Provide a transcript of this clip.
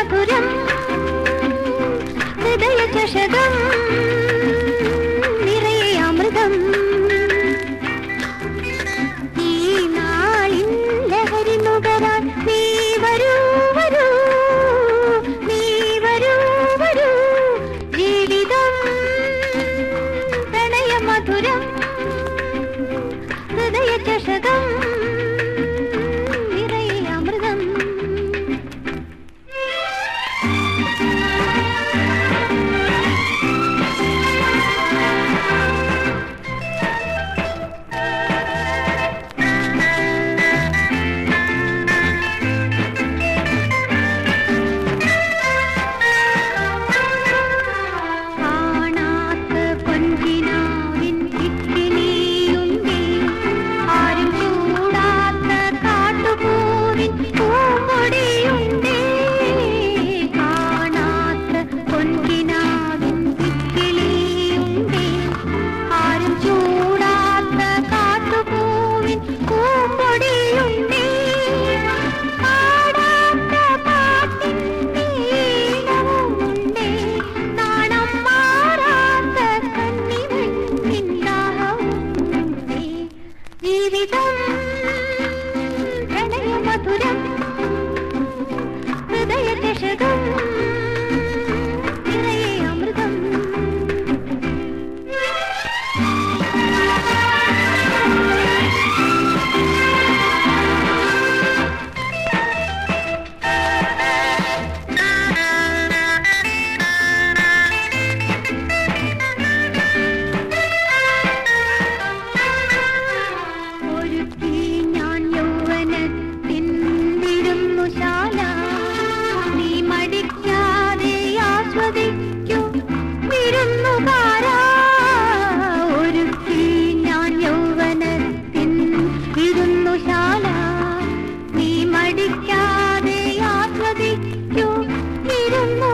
മധുരം ഹൃദയചഷകം നിറയെ അമൃതം. ഈ നാളിൻ ലഹരി നുകരാൻ നീ വരൂ വരൂ നീ വരൂ വരൂ. ജീവിതം പ്രണയ മധുരം ഹൃദയചഷകം ഇരുന്നു